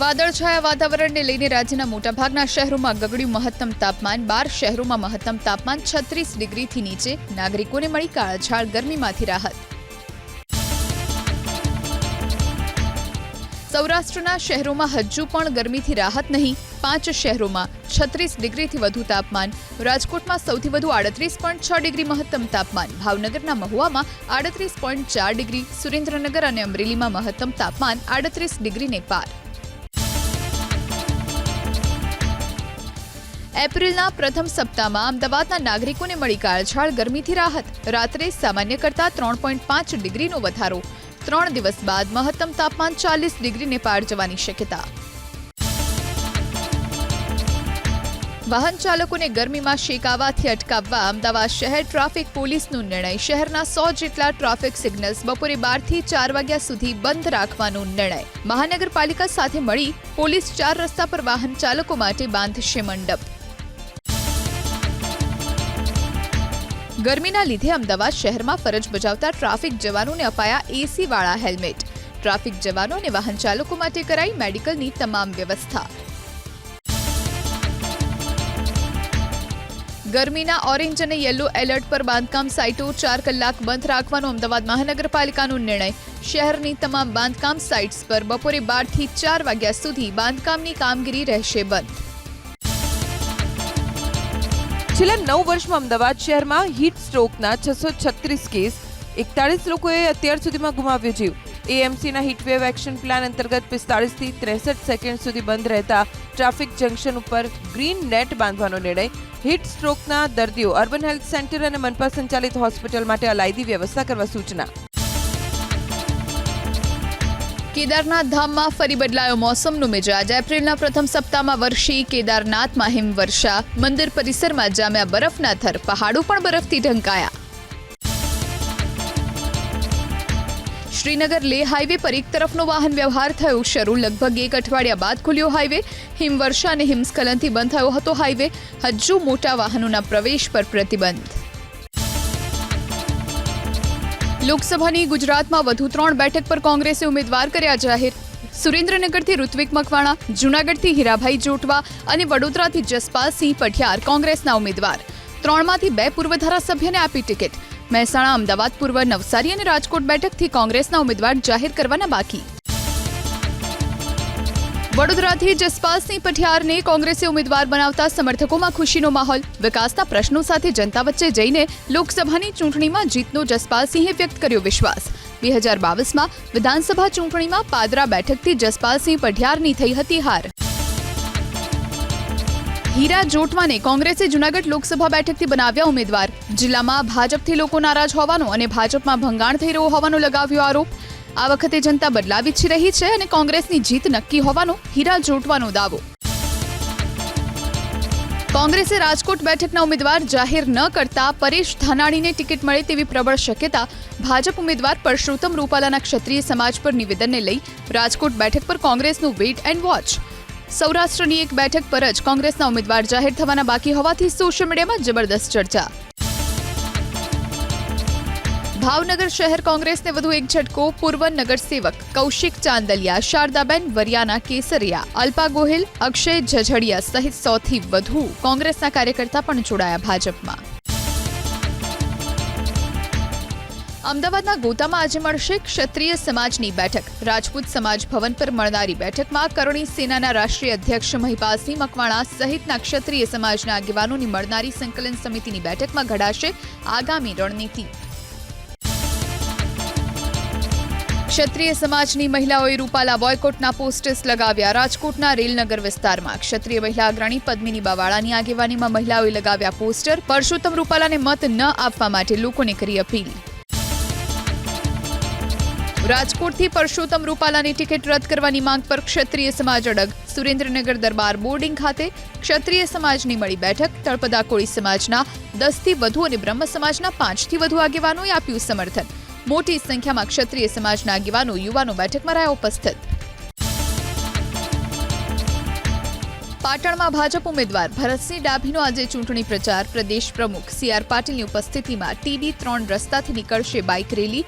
વાદળછાયા વાતાવરણને લઈને રાજ્યના મોટાભાગના શહેરોમાં ગગડ્યું મહત્તમ તાપમાન. બાર શહેરોમાં મહત્તમ તાપમાન છત્રીસ ડિગ્રીથી નીચે. નાગરિકોને મળી કાળઝાળ ગરમીમાંથી રાહત. સૌરાષ્ટ્રના શહેરોમાં હજુ પણ ગરમીથી રાહત નહીં. પાંચ શહેરોમાં છત્રીસ ડિગ્રીથી વધુ તાપમાન. રાજકોટમાં સૌથી વધુ આડત્રીસ પોઈન્ટ છ ડિગ્રી મહત્તમ તાપમાન. ભાવનગરના મહુવામાં આડત્રીસ પોઈન્ટ ચાર ડિગ્રી. સુરેન્દ્રનગર અને અમરેલીમાં મહત્તમ તાપમાન આડત્રીસ ડિગ્રીને પાર. એપ્રિલના પ્રથમ સપ્તાહમાં અમદાવાદના નાગરિકોને મળી કાળછાળ ગરમીથી રાહત. રાત્રે સામાન્ય કરતાં ત્રણ પોઈન્ટ પાંચ ડિગ્રીનો વધારો. ત્રણ દિવસ બાદ મહત્તમ તાપમાન ચાલીસ ડિગ્રીને પાર જવાની શક્યતા. વાહન ચાલકોને ગરમીમાં શેકાવાથી અટકાવવા અમદાવાદ શહેર ટ્રાફિક પોલીસનો નિર્ણય. શહેરના સો જેટલા ટ્રાફિક સિગ્નલ્સ બપોરે બારથી ચાર વાગ્યા સુધી બંધ રાખવાનો નિર્ણય. મહાનગરપાલિકા સાથે મળી પોલીસ ચાર રસ્તા પર વાહન ચાલકો માટે બાંધશે મંડપ. ગરમીના લીધે અમદાવાદ શહેરમાં ફરજ બજાવતા ટ્રાફિક જવાનોને અપાયા એસી વાળા હેલ્મેટ. ટ્રાફિક જવાનો અને વાહન ચાલકો માટે કરાઈ મેડિકલની તમામ વ્યવસ્થા. ગરમીના ઓરેન્જ અને યલો એલર્ટ પર બાંધકામ સાઇટો ચાર કલાક બંધ રાખવાનો અમદાવાદ મહાનગરપાલિકાનો નિર્ણય. શહેરની તમામ બાંધકામ સાઇટ્સ પર બપોરે બારથી ચાર વાગ્યા સુધી બાંધકામની કામગીરી રહેશે બંધ. છેલ્લા નવ વર્ષમાં અમદાવાદ શહેરમાં હીટ સ્ટ્રોકના છસો છત્રીસ કેસ એકતાળીસ લોકોએ અત્યાર સુધીમાં ગુમાવ્યો જીવ. એએમસીના હીટવેવ એક્શન પ્લાન અંતર્ગત પિસ્તાળીસથી ત્રેસઠ સેકન્ડ સુધી બંધ રહેતા ટ્રાફિક જંકશન ઉપર ગ્રીન નેટ બાંધવાનો નિર્ણય, હીટ સ્ટ્રોકના દર્દીઓ અર્બન હેલ્થ સેન્ટર અને મનપા સંચાલિત હોસ્પિટલ માટે અલાયદી વ્યવસ્થા કરવા સૂચના. કેદારનાથ ધામમાં ફરી બદલાયો મોસમનો મિજાજ એપ્રિલના પ્રથમ સપ્તાહમાં વર્ષી કેદારનાથમાં હિમવર્ષા. મંદિર પરિસરમાં જામ્યા બરફના થર. પહાડો પણ બરફથી ઢંકાયા. શ્રીનગર લે હાઈવે પર એક તરફનો વાહન વ્યવહાર થયો શરૂ. લગભગ એક અઠવાડિયા બાદ ખુલ્યો હાઈવે. હિમવર્ષા અને હિમસ્ખલનથી બંધ થયો હતો હાઈવે. હજુ મોટા વાહનોના પ્રવેશ પર પ્રતિબંધ. લોકસભાની ગુજરાતમાં વધુ ત્રણ બેઠક પર કોંગ્રેસે ઉમેદવાર કર્યા જાહેર. સુરેન્દ્રનગરથી ઋત્વિક મકવાણા, જૂનાગઢથી હીરાભાઈ જોટવા અને વડોદરાથી જસપાલસિંહ પઠિયાર કોંગ્રેસના ઉમેદવાર. ત્રણમાંથી બે પૂર્વ ધારાસભ્યને આપી ટિકિટ. મહેસાણા, અમદાવાદ, પૂર્વ નવસારી અને રાજકોટ બેઠકથી કોંગ્રેસના ઉમેદવાર જાહેર કરવાના બાકી. વડોદરાથી જસપાલસિંહ પઠિયારને કોંગ્રેસે ઉમેદવાર બનાવતા સમર્થકોમાં ખુશીનો માહોલ. વિકાસના પ્રશ્નો સાથે જનતા વચ્ચે જઈને લોકસભાની ચૂંટણીમાં જીતનો જસપાલસિંહે વ્યક્ત કર્યો વિશ્વાસ. બે હજાર બાવીસમાં વિધાનસભા ચૂંટણીમાં પાદરા બેઠકથી જસપાલસિંહ પઠિયારની થઈ હતી હાર. હીરા જોટવાને કોંગ્રેસે જૂનાગઢ લોકસભા બેઠકથી બનાવ્યા ઉમેદવાર. જિલ્લામાં ભાજપથી લોકો નારાજ હોવાનો અને ભાજપમાં ભંગાણ થઈ રહ્યો હોવાનો લગાવ્યો આરોપ. આ વખતે જનતા બદલાવ ઈચ્છી રહી છે અને કોંગ્રેસની જીત નક્કી હોવાનો હીરા જોટવાનો દાવો. કોંગ્રેસે રાજકોટ બેઠકના ઉમેદવાર જાહેર ન કરતા પરેશ ધાનાણીને ટિકિટ મળે તેવી પ્રબળ શક્યતા ભાજપ ઉમેદવાર પરસોત્તમ રૂપાલાના ક્ષત્રિય સમાજ પર નિવેદનને લઈ રાજકોટ બેઠક પર કોંગ્રેસનું વેઇટ એન્ડ વોચ. સૌરાષ્ટ્રની એક બેઠક પર જ કોંગ્રેસના ઉમેદવાર જાહેર થવાના બાકી હોવાથી સોશિયલ મીડિયામાં જબરદસ્ત ચર્ચા. ભાવનગર શહેર કોંગ્રેસને વધુ એક ઝટકો, પૂર્વ નગરસેવક કૌશિક ચાંદલિયા, શારદાબેન વરિયાના કેસરિયા, અલ્પા ગોહિલ, અક્ષય ઝઝડિયા સહિત સૌથી વધુ કોંગ્રેસના કાર્યકર્તા પણ જોડાયા ભાજપમાં. અમદાવાદના ગોતામાં આજે મળશે ક્ષત્રિય સમાજની બેઠક. રાજપૂત સમાજ ભવન પર મળનારી બેઠકમાં કરણી સેનાના રાષ્ટ્રીય અધ્યક્ષ મહિપાલસિંહ મકવાણા સહિતના ક્ષત્રિય સમાજના આગેવાનોની મળનારી સંકલન સમિતિની બેઠકમાં ઘડાશે આગામી રણનીતિ. ક્ષત્રિય સમાજની મહિલાઓએ રૂપાલા બોયકોટના પોસ્ટર્સ લગાવ્યા. રાજકોટના રેલનગર વિસ્તારમાં ક્ષત્રિય મહિલા અગ્રણી પદ્મિની બાવાળાની આગેવાનીમાં મહિલાઓએ લગાવ્યા પોસ્ટર. પરસોત્તમ રૂપાલાને મત ન આપવા માટે લોકોને કરી અપીલ. રાજકોટથી પરસોત્તમ રૂપાલાની ટિકિટ રદ કરવાની માંગ પર ક્ષત્રિય સમાજ અડગ. સુરેન્દ્રનગર દરબાર બોર્ડિંગ ખાતે ક્ષત્રિય સમાજની મળી બેઠક. તળપદા કોળી સમાજના દસથી વધુ અને બ્રહ્મ સમાજના પાંચથી વધુ આગેવાનોએ આપ્યું સમર્થન. મોટી સંખ્યામાં ક્ષત્રિય સમાજના આગેવાનો યુવાનો બેઠકમાં રહ્યા ઉપસ્થિત. પાટણમાં ભાજપ ઉમેદવાર ભરતસિંહ ડાભીનો આજે ચૂંટણી પ્રચાર. પ્રદેશ પ્રમુખ સી આર પાટીલની ઉપસ્થિતિમાં ટીડી ત્રણ રસ્તાથી નીકળશે બાઇક રેલી.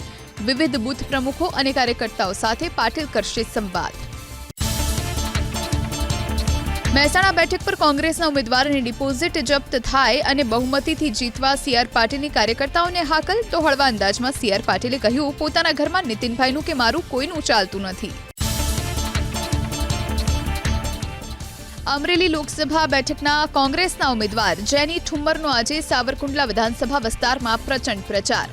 વિવિધ બૂથ પ્રમુખો અને કાર્યકર્તાઓ સાથે પાટીલ કરશે સંવાદ. મહેસાણા બેઠક પર કોંગ્રેસના ઉમેદવારની ડિપોઝિટ જપ્ત થાય અને બહુમતીથી જીતવા સીઆર પાટીલની કાર્યકર્તાઓને હાકલ, તો હળવા અંદાજમાં સીઆર પાટીલે કહ્યું, પોતાના ઘરમાં નીતિનભાઈનું કે મારું કોઈનું ચાલતું નથી. અમરેલી લોકસભા બેઠકના કોંગ્રેસના ઉમેદવાર જેની ઠુમ્મરનો આજે સાવરકુંડલા વિધાનસભા વિસ્તારમાં પ્રચંડ પ્રચાર.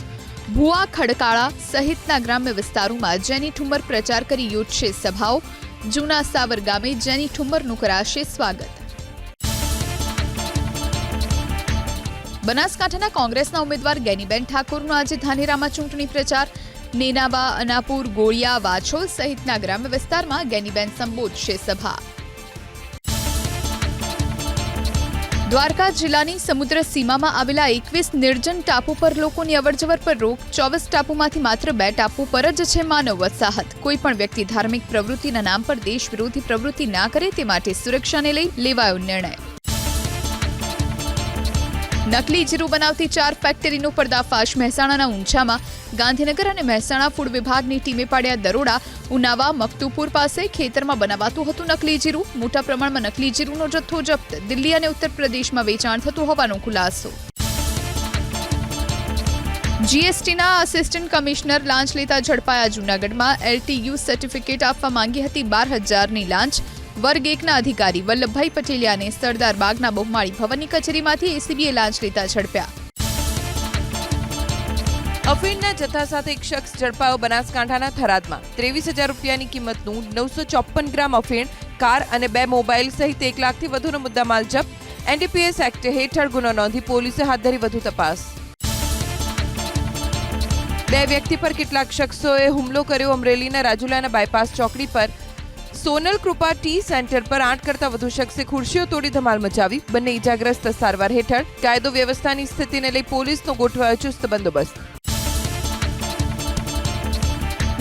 ભુવા ખડકાળા સહિતના ગ્રામ્ય વિસ્તારોમાં જેની ઠુમ્મર પ્રચાર કરી યોજશે સભાઓ જૂના સાવર ગામે જેની ઠુમ્મરનું કરાશે સ્વાગત. બનાસકાંઠાના કોંગ્રેસના ઉમેદવાર ગેનીબેન ઠાકોરનો આજે ધાનેરામાં ચૂંટણી પ્રચાર. નેનાવા અનાપુર, ગોળિયા, વાછોલ સહિતના ગ્રામ્ય વિસ્તારમાં ગેનીબેન સંબોધશે સભા. દ્વારકા જિલ્લાની સમુદ્ર સીમામાં આવેલા એકવીસ નિર્જન ટાપુ પર લોકોની અવરજવર પર રોક, ચોવીસ ટાપુમાંથી માત્ર બે ટાપુ પર જ છે માનવ વસાહત. કોઈ પણ વ્યક્તિ ધાર્મિક પ્રવૃત્તિના નામ પર દેશ વિરોધી પ્રવૃત્તિ ના કરે તે માટે સુરક્ષાને લઈ લેવાયો નિર્ણય. નકલી જીરું બનાવતી ચાર ફેક્ટરીનો પર્દાફાશ મહેસાણાના ઊંઝામાં ગાંધીનગર અને મહેસાણા ફૂડ વિભાગની ટીમે પાડ્યા દરોડા. ઉનાવા, મકતુપુર પાસે ખેતરમાં બનાવાતું હતું નકલી જીરું. મોટા પ્રમાણમાં નકલી જીરુંનો જથ્થો જપ્ત. દિલ્હી અને ઉત્તર પ્રદેશમાં વેચાણ થતું હોવાનો ખુલાસો. જીએસટીના આસિસ્ટન્ટ કમિશનર લાંચ લેતા ઝડપાયા જૂનાગઢમાં. એલટીયુ સર્ટિફિકેટ આપવા માંગી હતી બાર હજારની લાંચ. વર્ગ એકના અધિકારી વલ્લભભાઈ પટેલિયાને સરદાર બાગના બહુમાળી ભવનની કચેરીમાંથી એસીબીએ લાંચ લેતા ઝડપ્યા. અફીણના જથ્થા સાથે એક શખ્સ ઝડપાયો બનાસકાંઠાના થરાદમાં. ત્રેવીસ હજાર રૂપિયાની કિંમતનું નવસો ચોપન ગ્રામ અફીણ, કાર અને બે મોબાઈલ સહિત એક લાખથી વધુનો મુદ્દામાલ જપ્ત. એનડીપીએસ એક્ટ હેઠળ ગુનો નોંધી પોલીસે હાથ ધરી વધુ તપાસ. બે વ્યક્તિ પર કેટલાક શખ્સોએ હુમલો કર્યો અમરેલીના રાજુલાના બાયપાસ ચોકડી પર. સોનલ કૃપા ટી સેન્ટર પર આઠ કરતા વધુ શખ્સે ખુરશીઓ તોડી ધમાલ મચાવી. બંને ઇજાગ્રસ્ત સારવાર હેઠળ કાયદો વ્યવસ્થાની સ્થિતિને લઈ પોલીસનો ગોઠવાયો ચુસ્ત બંદોબસ્ત.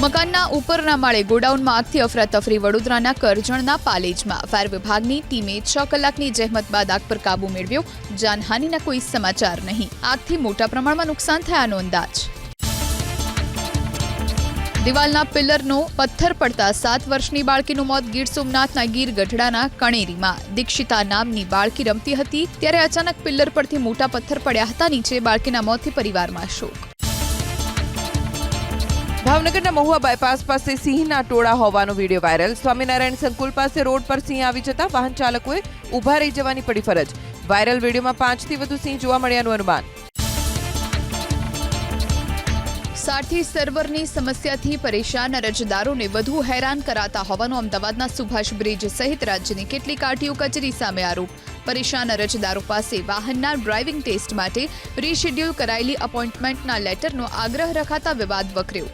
મકાનના ઉપરના માળે ગોડાઉનમાં આગથી અફરાતફરી વડોદરાના કરજણના પાલેજમાં ફાયર વિભાગની ટીમે છ કલાકની જહેમત બાદ આગ પર કાબુ મેળવ્યો. જાનહાનિના કોઈ સમાચાર નહીં. આગથી મોટા પ્રમાણમાં નુકસાન થયાનો અંદાજ. દિવાલના પિલ્લરનો પથ્થર પડતા સાત વર્ષની બાળકીનું મોત ગીર સોમનાથના ગીર ગઢડાના કણેરીમાં. દીક્ષિતા નામની બાળકી રમતી હતી, ત્યારે અચાનક પિલ્લર પરથી મોટા પથ્થર પડ્યા હતા, નીચે બાળકીના મોતથી પરિવારમાં શોક. ભાવનગરના મહુવા બાયપાસ પાસે સિંહના ટોળા હોવાનો વીડિયો વાયરલ. સ્વામિનારાયણ સંકુલ પાસે રોડ પર સિંહ આવી જતા વાહન ચાલકોએ ઊભા રહી જવાની પડી ફરજ. વાયરલ વિડીયોમાં પાંચથી વધુ સિંહ જોવા મળ્યાનું અનુમાન. સારથી સર્વરની સમસ્યાથી પરેશાન અરજદારોને વધુ હેરાન કરાતા હોવાનો અમદાવાદના સુભાષ બ્રિજ સહિત રાજ્યની કેટલીક આરટીઓ કચેરી સામે આરોપ. પરેશાન અરજદારો પાસે વાહનના ડ્રાઇવિંગ ટેસ્ટ માટે રીશેડ્યુલ કરાયેલી અપોઇન્ટમેન્ટના લેટરનો આગ્રહ રખાતા વિવાદ વકર્યો.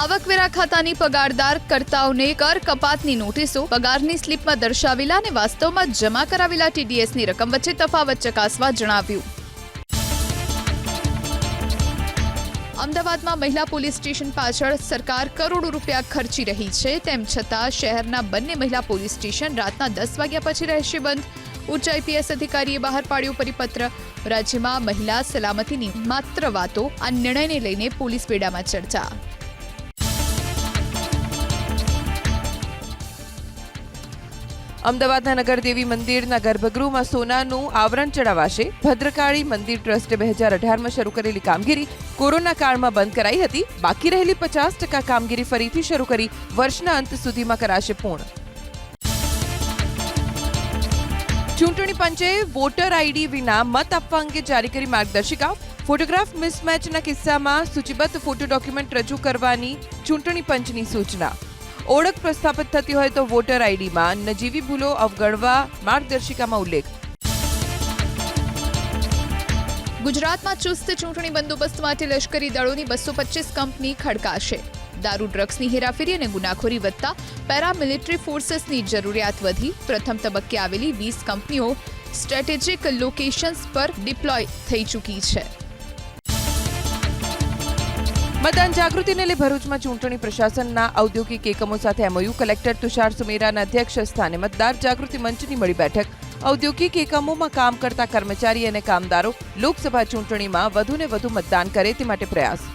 આવકવેરા ખાતાની પગારદાર કર્તાઓને કર કપાતની નોટિસો પગારની સ્લીપમાં દર્શાવેલા અને વાસ્તવમાં જમા કરાવેલા ટીડીએસની રકમ વચ્ચે તફાવત ચકાસવા જણાવ્યું. અમદાવાદમાં મહિલા પોલીસ સ્ટેશન પાછળ સરકાર કરોડો રૂપિયા ખર્ચી રહી છે. તેમ છતાં શહેરના બંને મહિલા પોલીસ સ્ટેશન રાતના દસ વાગ્યા પછી રહેશે બંધ. ઉચ્ચ આઈપીએસ અધિકારીએ બહાર પાડ્યો પરિપત્ર. રાજ્યમાં મહિલા સલામતીની માત્ર વાતો આ નિર્ણયને લઈને પોલીસ બેડામાં ચર્ચા. અમદાવાદના નગરદેવી મંદિરના ગર્ભગૃહમાં સોનાનું આવરણ ચડાવાશે. ભદ્રકાળી મંદિર ટ્રસ્ટે બે હજાર અઢારમાં શરૂ કરેલી કામગીરી કોરોના કાળમાં બંધ કરાઈ હતી. બાકી રહેલી પચાસ ટકા કામગીરી ફરીથી શરૂ કરી વર્ષના અંત સુધીમાં કરાશે પૂર્ણ. ચૂંટણી પંચે વોટર આઈડી વિના મત આપવા અંગે જારી કરી માર્ગદર્શિકા. ફોટોગ્રાફ મિસમેચના કિસ્સામાં સૂચિબદ્ધ ફોટો ડોક્યુમેન્ટ રજૂ કરવાની ચૂંટણી પંચની સૂચના. ઓળખ પ્રસ્થાપિત થતી હોય તો વોટર આઈડીમાં નજીવી ભૂલો અવગણવા માર્ગદર્શિકામાં ઉલ્લેખ. ગુજરાતમાં ચુસ્ત ચૂંટણી બંદોબસ્ત માટે લશ્કરી દળોની બસો પચીસ કંપની ખડકાશે. દારૂ, ડ્રગ્સની હેરાફેરી અને ગુનાખોરી વધતા પેરામિલિટરી ફોર્સીસની જરૂરિયાત વધી. પ્રથમ તબક્કે આવેલી વીસ કંપનીઓ સ્ટ્રેટેજિક લોકેશન્સ પર ડિપ્લોય થઈ ચૂકી છે. મતદાન જાગૃતિને લઈ ભરૂચમાં ચૂંટણી પ્રશાસનના ઔદ્યોગિક એકમો સાથે એમઓયુ કલેક્ટર તુષાર સુમેરાના અધ્યક્ષ સ્થાને મતદાર જાગૃતિ મંચની મળી બેઠક. ઔદ્યોગિક એકમોમાં કામ કરતા કર્મચારી અને કામદારો લોકસભા ચૂંટણીમાં વધુને વધુ મતદાન કરે તે માટે પ્રયાસ.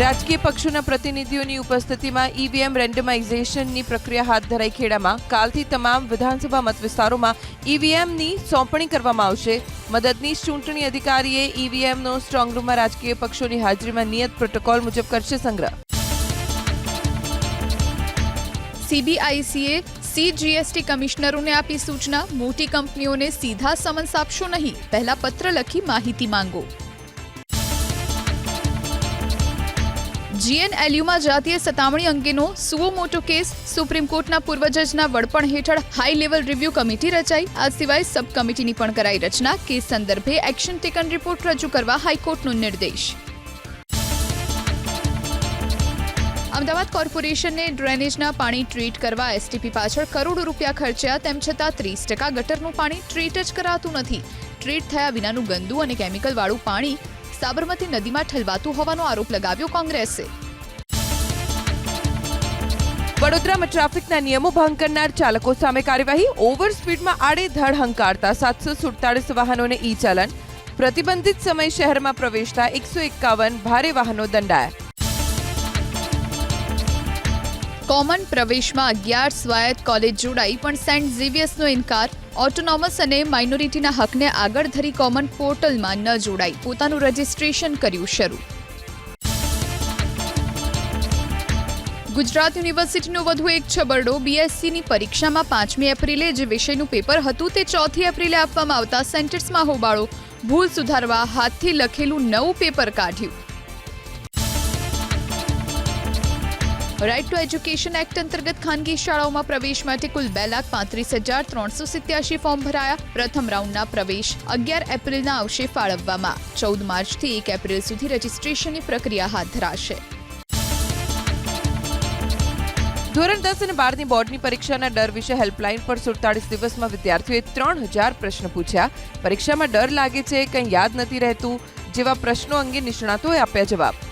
રાજકીય પક્ષોના પ્રતિનિધિઓની ઉપસ્થિતિમાં ઈવીએમ રેન્ડમાઇઝેશનની પ્રક્રિયા હાથ ધરાઈ ખેડામાં. કાલથી તમામ વિધાનસભા મત વિસ્તારોમાં ઈવીએમની સોંપણી કરવામાં આવશે. મદદનીશ ચૂંટણી અધિકારીએ ઈવીએમનો સ્ટ્રોંગરૂમમાં રાજકીય પક્ષોની હાજરીમાં નિયત પ્રોટોકોલ મુજબ કરશે સંગ્રહ. સીબીઆઈસીએ સી જીએસટી કમિશનરોને આપી સૂચના. મોટી કંપનીઓને સીધા સમન્સ આપશો નહીં. પહેલા પત્ર લખી માહિતી માંગો. જીએનએલયુમાં જાતીય સતામણી અંગેનો સુઓ મોટો કેસ સુપ્રીમ કોર્ટના પૂર્વ જજના વડપણ હેઠળ હાઈ લેવલ રિવ્યુ કમિટી રચાઈ. આ સિવાય સબ કમિટીની પણ કરાઈ રચના. કેસ સંદર્ભે એક્શન ટેકન રિપોર્ટ રજૂ કરવા હાઈકોર્ટનો નિર્દેશ. અમદાવાદ કોર્પોરેશનને ડ્રેનેજના પાણી ટ્રીટ કરવા એસટીપી પાછળ કરોડો રૂપિયા ખર્ચ્યા, તેમ છતાં ત્રીસ ટકા ગટરનું પાણી ટ્રીટ જ કરાતું નથી. ટ્રીટ થયા વિનાનું ગંદુ અને કેમિકલવાળું પાણી સાબરમતી નદીમાં ઠલવાતું હોવાનો આરોપ લગાવ્યો કોંગ્રેસે. વડોદરામાં ટ્રાફિકના નિયમો ભંગ કરનાર ચાલકો સામે કાર્યવાહી, ઓવર સ્પીડમાં આડેધડ હંકારતા સાતસો સુડતાલીસ વાહનોને ઈ ચાલન પ્રતિબંધિત સમય શહેરમાં પ્રવેશતા એકસો એકાવન ભારે વાહનો દંડાયા. કોમન પ્રવેશમાં અગિયાર સ્વાયત્ત કોલેજ જોડાઈ, પણ સેન્ટ ઝેવિયર્સનો ઇનકાર, ઓટોનોમસ અને માઇનોરિટીના હકને આગળ ધરી કોમન પોર્ટલમાં ન જોડાઈ. પોતાનું રજિસ્ટ્રેશન કર્યું શરૂ. ગુજરાત યુનિવર્સિટીનો વધુ એક છબરડો બીએસસીની પરીક્ષામાં પાંચમી એપ્રિલે જે વિષયનું પેપર હતું તે ચોથી એપ્રિલે આપવામાં આવતા સેન્ટર્સમાં હોબાળો. ભૂલ સુધારવા હાથથી લખેલું નવું પેપર કાઢ્યું. રાઇટ ટુ એજ્યુકેશન એક્ટ અંતર્ગત ખાનગી શાળાઓમાં પ્રવેશ માટે કુલ બે લાખ પાંત્રીસ હજાર ત્રણસો સિત્યાસી ફોર્મ ભરાયા. પ્રથમ રાઉન્ડના પ્રવેશ અગિયાર એપ્રિલના આવશે ફાળવવામાં. ચૌદ માર્ચથી એક એપ્રિલ સુધી રજીસ્ટ્રેશનની પ્રક્રિયા હાથ ધરાશે. ધોરણ દસ અને બારની બોર્ડની પરીક્ષાના ડર વિશે હેલ્પલાઇન પર સુડતાલીસ દિવસમાં વિદ્યાર્થીઓએ ત્રણ હજાર પ્રશ્ન પૂછ્યા. પરીક્ષામાં ડર લાગે છે, કંઈ યાદ નથી રહેતું, જેવા પ્રશ્નો અંગે નિષ્ણાતોએ આપ્યા જવાબ.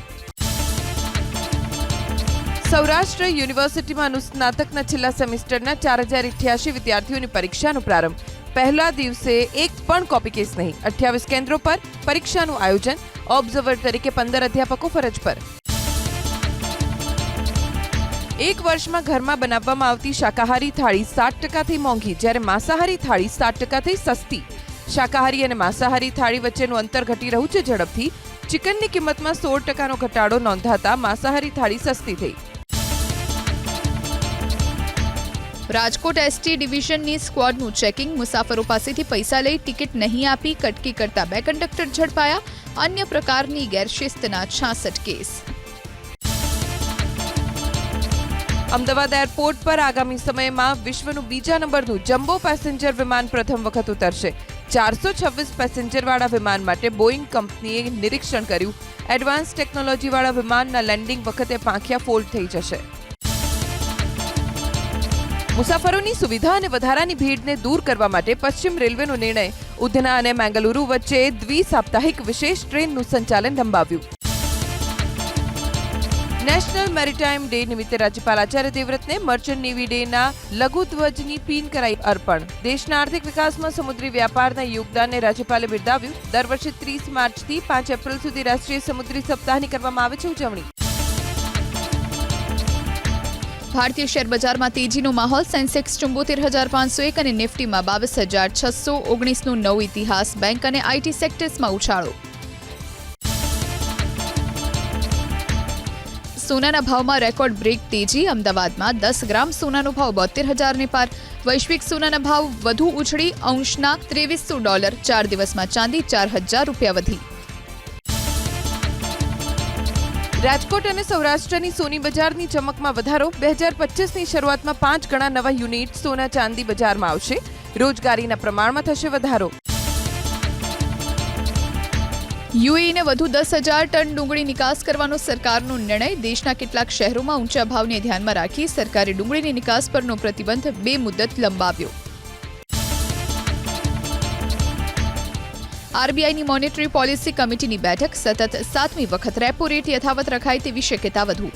સૌરાષ્ટ્ર યુનિવર્સિટીમાં અનુસ્નાતકના છેલ્લા સેમિસ્ટરના ચાર હજાર ઇઠ્યાસી વિદ્યાર્થીઓની પરીક્ષાનો પ્રારંભ. પહેલા દિવસે એક પણ કોપી કેસ નહીં. અઠ્યાવીસ કેન્દ્રો પર પરીક્ષાનું આયોજન. ઓબ્ઝર્વર તરીકે પંદર અધ્યાપકો ફરજ પર. એક વર્ષમાં ઘરમાં બનાવવામાં આવતી શાકાહારી થાળી સાત ટકાથી મોંઘી, જ્યારે માંસાહારી થાળી સાત ટકાથી સસ્તી. શાકાહારી અને માંસાહારી થાળી વચ્ચેનું અંતર ઘટી રહ્યું છે ઝડપથી. ચિકનની કિંમતમાં સોળ ટકાનો ઘટાડો નોંધાતા માંસાહારી થાળી સસ્તી થઈ. રાજકોટ એસટી ડિવિઝનની સ્ક્વોડનું ચેકિંગ. મુસાફરો પાસેથી પૈસા લઈ ટિકિટ નહીં આપી કટકી કરતા બે કંડક્ટર ઝડપાયા. અન્ય પ્રકારની ગેરશિસ્તના છાસઠ કેસ. અમદાવાદ એરપોર્ટ પર આગામી સમયમાં વિશ્વનું બીજા નંબરનું જમ્બો પેસેન્જર વિમાન પ્રથમ વખત ઉતરશે. ચારસો છવ્વીસ પેસેન્જરવાળા વિમાન માટે બોઈંગ કંપનીએ નિરીક્ષણ કર્યું. એડવાન્સ ટેકનોલોજીવાળા વિમાનના લેન્ડિંગ વખતે પાંખિયા ફોલ્ડ થઈ જશે. મુસાફરોની સુવિધા અને વધારાની ભીડને દૂર કરવા માટે પશ્ચિમ રેલવેનો નિર્ણય ઉધના અને મેંગલુરુ વચ્ચે દ્વિ સાપ્તાહિક વિશેષ ટ્રેનનું સંચાલન લંબાવ્યું. નેશનલ મેરીટાઈમ ડે નિમિત્તે રાજ્યપાલ આચાર્ય દેવવ્રતને મર્ચન્ટ નેવી ડેના લઘુધ્વજની પીન કરાઈ અર્પણ. દેશના આર્થિક વિકાસમાં સમુદ્રી વ્યાપારના યોગદાનને રાજ્યપાલે બિરદાવ્યું. દર વર્ષે ત્રીસ માર્ચથી પાંચ એપ્રિલ સુધી રાષ્ટ્રીય સમુદ્રી સપ્તાહની કરવામાં આવે છે ઉજવણી. ભારતીય શેર બજારમાં તેજીનો માહોલ. સેન્સેક્સ ચુંબોતેર હજાર પાંચસો એક અને નિફ્ટીમાં બાવીસ હજાર છસો ઓગણીસનો નવો ઇતિહાસ. બેંક અને આઈટી સેક્ટર્સમાં ઉછાળો. સોનાના ભાવમાં રેકોર્ડ બ્રેક તેજી. અમદાવાદમાં દસ ગ્રામ સોનાનો ભાવ બોતેર હજારને પાર. વૈશ્વિક સોનાના ભાવ વધુ ઉછળી. અંશના ત્રેવીસો ડોલર. ચાર દિવસમાં ચાંદી ચાર હજાર રૂપિયા વધી. રાજકોટ અને સૌરાષ્ટ્રની સોની બજારની ચમકમાં વધારો. બે હજાર પચીસની શરૂઆતમાં પાંચ ગણા નવા યુનિટ સોના ચાંદી બજારમાં આવશે. રોજગારીના પ્રમાણમાં થશે વધારો. યુએઈને વધુ દસ હજાર ટન ડુંગળી નિકાસ કરવાનો સરકારનો નિર્ણય. દેશના કેટલાક શહેરોમાં ઊંચા ભાવને ધ્યાનમાં રાખી સરકારે ડુંગળીની નિકાસ પરનો પ્રતિબંધ બે મુદત લંબાવ્યો. આરબીઆઈની મોનેટરી પોલિસી કમિટીની બેઠક સતત સાતમી વખત રેપો રેટ યથાવત રખાય તેવી શક્યતા વધુ.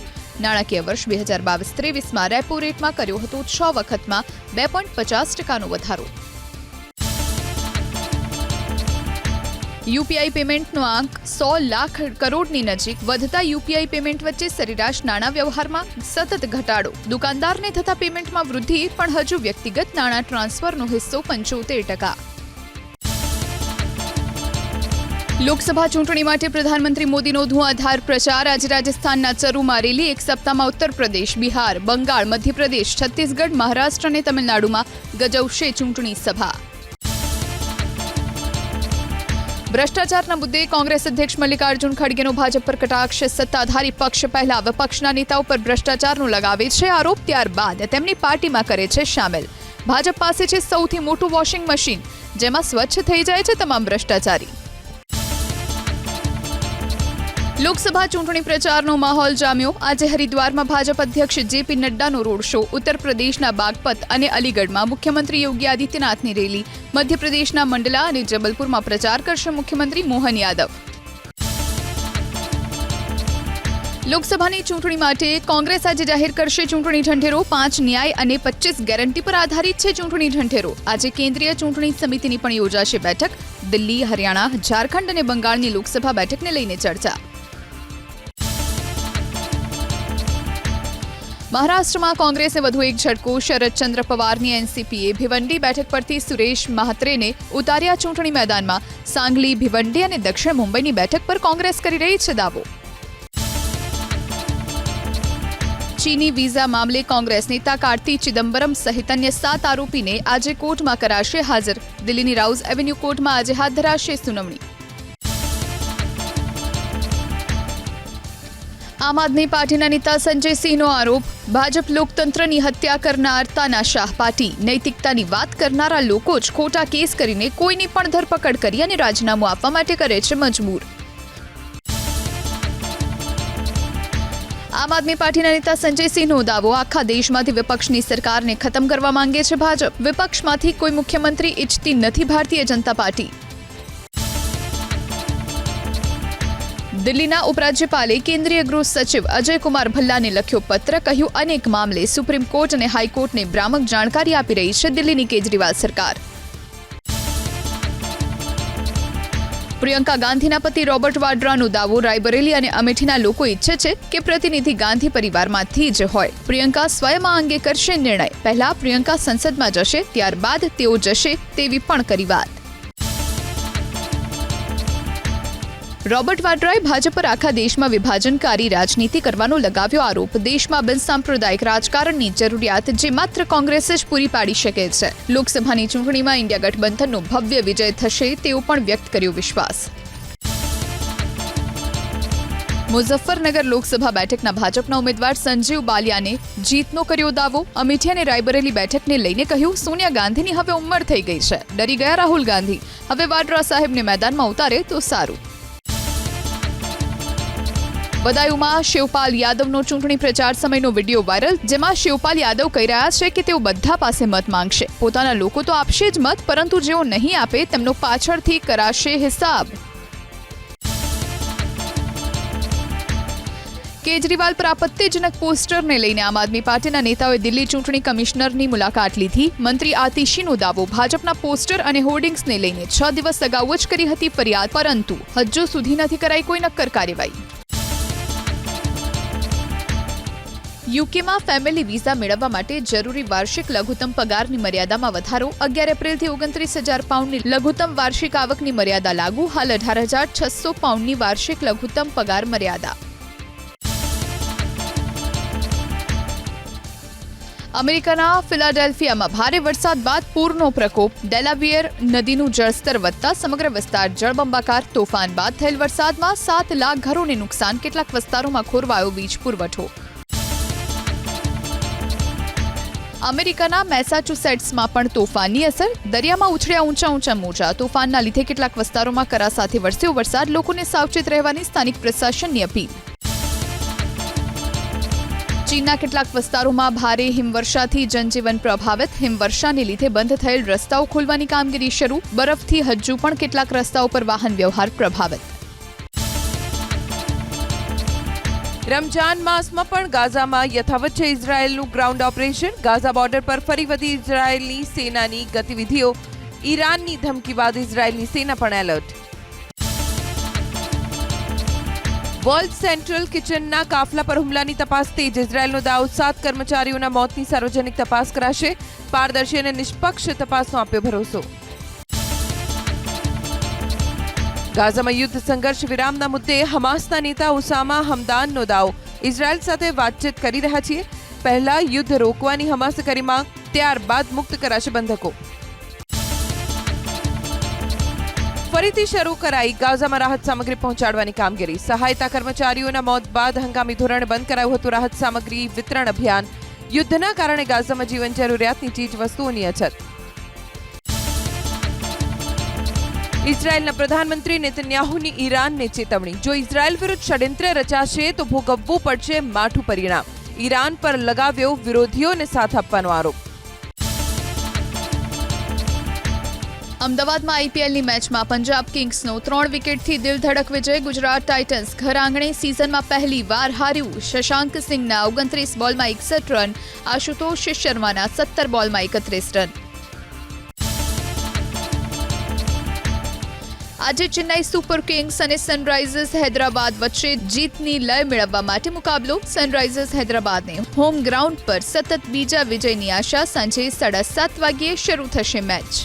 નાણાકીય વર્ષ બે હજાર બાવીસ ત્રેવીસમાં રેપો રેટમાં કર્યો હતો છ વખતમાં બે પોઈન્ટ પચાસ ટકાનો વધારો. યુપીઆઈ પેમેન્ટનો આંક સો લાખ કરોડની નજીક વધતા યુપીઆઈ પેમેન્ટ વચ્ચે સરેરાશ નાણાં વ્યવહારમાં સતત ઘટાડો. દુકાનદારને થતા પેમેન્ટમાં વૃદ્ધિ પણ હજુ વ્યક્તિગત નાણાં ટ્રાન્સફરનો હિસ્સો પંચોતેર ટકા. લોકસભા ચૂંટણી માટે પ્રધાનમંત્રી મોદીનો ધુઆધાર પ્રચાર. આજે રાજસ્થાનના ચરુમાં રેલી. એક સપ્તાહમાં ઉત્તર પ્રદેશ બિહાર, બંગાળ, મધ્યપ્રદેશ, છત્તીસગઢ, મહારાષ્ટ્ર અને તમિલનાડુમાં ગજવશે ચૂંટણી સભા. ભ્રષ્ટાચારના મુદ્દે કોંગ્રેસ અધ્યક્ષ મલ્લિકાર્જુન ખડગેનો ભાજપ પર કટાક્ષ. સત્તાધારી પક્ષ પહેલા વિપક્ષના નેતાઓ પર ભ્રષ્ટાચારનો લગાવે છે આરોપ, ત્યારબાદ તેમની પાર્ટીમાં કરે છે સામેલ. ભાજપ પાસે છે સૌથી મોટું વોશિંગ મશીન, જેમાં સ્વચ્છ થઈ જાય છે તમામ ભ્રષ્ટાચારી. લોકસભા ચૂંટણી પ્રચારનો માહોલ જામ્યો. આજે હરિદ્વારમાં ભાજપ અધ્યક્ષ જેપી નડ્ડાનો રોડ શો. ઉત્તર પ્રદેશના બાગપત અને અલીગઢમાં મુખ્યમંત્રી યોગી આદિત્યનાથની રેલી. મધ્યપ્રદેશના મંડલા અને જબલપુરમાં પ્રચાર કરશે મુખ્યમંત્રી મોહન યાદવ. લોકસભાની ચૂંટણી માટે કોંગ્રેસ આજે જાહેર કરશે ચૂંટણી ઢંઢેરો. પાંચ ન્યાય અને પચીસ ગેરંટી પર આધારિત છે ચૂંટણી ઢંઢેરો. આજે કેન્દ્રીય ચૂંટણી સમિતિની પણ યોજાશે બેઠક. દિલ્હી, હરિયાણા, ઝારખંડ અને બંગાળની લોકસભા બેઠકને લઈને ચર્ચા. મહારાષ્ટ્રમાં કોંગ્રેસે વધુ એક ઝટકો, શરદચંદ્ર પવારની એનસીપીએ ભિવંડી બેઠક પરથી સુરેશ મહાત્રેને ઉતાર્યા ચૂંટણી મેદાનમાં. સાંગલી, ભિવંડી અને દક્ષિણ મુંબઈની બેઠક પર કોંગ્રેસ કરી રહી છે દાવો. ચીની વિઝા મામલે કોંગ્રેસ નેતા કાર્તિ ચિદમ્બરમ સહિત અન્ય સાત આરોપીને આજે કોર્ટમાં કરાશે હાજર. દિલ્હીની રાઉઝ એવન્યુ કોર્ટમાં આજે હાથ ધરાશે સુનાવણી. આમ આદમી પાર્ટીના નેતા સંજય સિંહનો આરોપ, ભાજપ લોકતંત્રની હત્યા કરનાર તાનાશાહ પાર્ટી. નૈતિકતાની વાત કરનારા લોકો જ ખોટા કેસ કરીને કોઈની પણ ધરપકડ કરી અને રાજીનામું આપવા માટે કરે છે મજબૂર. આમ આદમી પાર્ટીના નેતા સંજય સિંહનો દાવો, આખા દેશમાંથી વિપક્ષની સરકારને ખતમ કરવા માંગે છે ભાજપ. વિપક્ષમાંથી કોઈ મુખ્યમંત્રી ઈચ્છતી નથી ભારતીય જનતા પાર્ટી. દિલ્હીના ઉપરાજ્યપાલે કેન્દ્રીય ગૃહ સચિવ અજયકુમાર ભલ્લાને લખ્યો પત્ર, કહ્યું, અનેક મામલે સુપ્રીમ કોર્ટ અને હાઈકોર્ટને ભ્રામક જાણકારી આપી રહી છે દિલ્હીની કેજરીવાલ સરકાર. પ્રિયંકા ગાંધીના પતિ રોબર્ટ વાડ્રાનો દાવો રાયબરેલી અને અમેઠીના લોકો ઈચ્છે છે કે પ્રતિનિધિ ગાંધી પરિવારમાંથી જ હોય. પ્રિયંકા સ્વયં આ અંગે કરશે નિર્ણય. પહેલા પ્રિયંકા સંસદમાં જશે, ત્યારબાદ તેઓ જશે તેવી પણ કરી વાત. રોબર્ટ વાડ્રાએ ભાજપ પર આખા દેશમાં વિભાજનકારી રાજનીતિ કરવાનો લગાવ્યો આરોપ. દેશમાં બિનસાંપ્રદાયિક રાજકારણની જરૂરિયાત જે માત્ર કોંગ્રેસ જ પૂરી પાડી શકે છે. લોકસભાની ચૂંટણીમાં ઇન્ડિયા ગઠબંધનનો ભવ્ય વિજય થશે તેવો પણ વ્યક્ત કર્યો વિશ્વાસ. મુઝફ્ફરનગર લોકસભા બેઠકના ભાજપના ઉમેદવાર સંજીવ બાલિયાને જીતનો કર્યો દાવો. અમેઠી રાયબરેલી બેઠકને લઈને કહ્યું, સોનિયા ગાંધીની હવે ઉંમર થઈ ગઈ છે. ડરી ગયા રાહુલ ગાંધી. હવે વાડ્રા સાહેબને મેદાનમાં ઉતારે તો સારું. બદાયુમાં શિવપાલ યાદવનો ચૂંટણી પ્રચાર સમયનો વીડિયો વાયરલ, જેમાં શિવપાલ યાદવ કહી રહ્યા છે કે તેઓ બધા પાસે મત માંગશે. પોતાના લોકો તો આપશે જ મત, પરંતુ જેઓ નહીં આપે, તેમનો પાછળથી કરાશે હિસાબ. કેજરીવાલ પર આપત્તિજનક પોસ્ટરને લઈને આમ આદમી પાર્ટીના નેતાઓએ દિલ્હી ચૂંટણી કમિશનરની મુલાકાત લીધી. મંત્રી આતિશીનો દાવો, ભાજપના પોસ્ટર અને હોર્ડિંગ્સને લઈને છ દિવસ અગાઉ જ કરી હતી ફરિયાદ, પરંતુ હજુ સુધી નથી કરાઈ કોઈ નક્કર કાર્યવાહી. યુકેમાં ફેમિલી વિઝા મેળવવા માટે જરૂરી વાર્ષિક લઘુત્તમ પગારની મર્યાદામાં વધારો. અગિયાર એપ્રિલથી ઓગણત્રીસ હજાર પાઉન્ડની લઘુત્તમ વાર્ષિક આવકની મર્યાદા લાગુ. હાલ અઢાર હજાર છસો પાઉન્ડની વાર્ષિક લઘુત્તમ પગાર મર્યાદા. અમેરિકાના ફિલાડેલ્ફિયામાં ભારે વરસાદ બાદ પૂરનો પ્રકોપ. ડેલાવિયર નદીનું જળસ્તર વધતા સમગ્ર વિસ્તાર જળબંબાકાર તોફાન બાદ થયેલ વરસાદમાં સાત લાખ ઘરોને નુકસાન. કેટલાક વિસ્તારોમાં ખોરવાયો વીજ પુરવઠો. અમેરિકાના મેસાચુસેટ્સમાં પણ તોફાનની અસર. દરિયામાં ઉછળ્યા ઊંચા ઊંચા મોજા. તોફાનના લીધે કેટલાક વિસ્તારોમાં કરા સાથે વરસ્યો વરસાદ. લોકોને સાવચેત રહેવાની સ્થાનિક પ્રશાસનની અપીલ. ચીનના કેટલાક વિસ્તારોમાં ભારે હિમવર્ષાથી જનજીવન પ્રભાવિત. હિમવર્ષાને લીધે બંધ થયેલ રસ્તાઓ ખોલવાની કામગીરી શરૂ. બરફથી હજુ પણ કેટલાક રસ્તાઓ પર વાહન વ્યવહાર પ્રભાવિત. રમજાન માસમાં પણ ગાઝામાં યથાવત છે ઇઝરાયેલનું ગ્રાઉન્ડ ઓપરેશન ગાઝા બોર્ડર પર ફરી વધી ઇઝરાયેલની સેનાની ગતિવિધિઓ. ઈરાનની ધમકી બાદ ઇઝરાયેલની સેના પણ એલર્ટ વર્લ્ડ સેન્ટ્રલ કિચનના કાફલા પર હુમલાની તપાસ તેજ. ઇઝરાયેલનો દાવ સાત કર્મચારીઓના મોતની સાર્વજનિક તપાસ કરાશે. પારદર્શી અને નિષ્પક્ષ તપાસનો આપ્યો ભરોસો. ગાઝામાં યુદ્ધ સંઘર્ષ વિરામના મુદ્દે હમાસના નેતા ઉસામા હમદાનનો દાવ. ઇઝરાયલ સાથે વાતચીત કરી રહ્યા છીએ. પહેલા યુદ્ધ રોકવાની હમાસ કરી માંગ, ત્યારબાદ મુક્ત કરાશે બંધકો. ફરીથી શરૂ કરાઈ ગાઝામાં રાહત સામગ્રી પહોંચાડવાની કામગીરી. સહાયતા કર્મચારીઓના મોત બાદ હંગામી ધોરણે બંધ કરાયું હતું રાહત સામગ્રી વિતરણ અભિયાન. યુદ્ધના કારણે ગાઝામાં જીવન જરૂરિયાતની ચીજ વસ્તુઓની અછત. ઇઝરાયેલના પ્રધાનમંત્રી નેતન્યાહુની ઈરાનને ચેતવણી. જો ઇઝરાયેલ વિરુદ્ધ ષડયંત્ર રચાશે તો ભોગવવું પડશે માઠું પરિણામ. ઈરાન પર લગાવ્યો વિરોધીઓને સાથ આપવાનો આરોપ. અમદાવાદમાં આઈપીએલની મેચમાં પંજાબ કિંગ્સનો ત્રણ વિકેટથી દિલધડક વિજય, ગુજરાત ટાઇટન્સ ઘર આંગણે સિઝનમાં પહેલી વાર હાર્યું. શશાંક સિંહના ઓગણત્રીસ બોલમાં એકસઠ રન, આશુતોષ શર્માના સત્તર બોલમાં એકત્રીસ રન. આજે ચેન્નાઈ સુપર કિંગ્સ અને સનરાઇઝર્સ હૈદરાબાદ વચ્ચે જીતની લય મેળવવા માટે મુકાબલો સનરાઇઝર્સ હૈદરાબાદને હોમ ગ્રાઉન્ડ પર સતત બીજા વિજયની આશા સાંજે સાડા સાત વાગ્યે શરૂ થશે મેચ.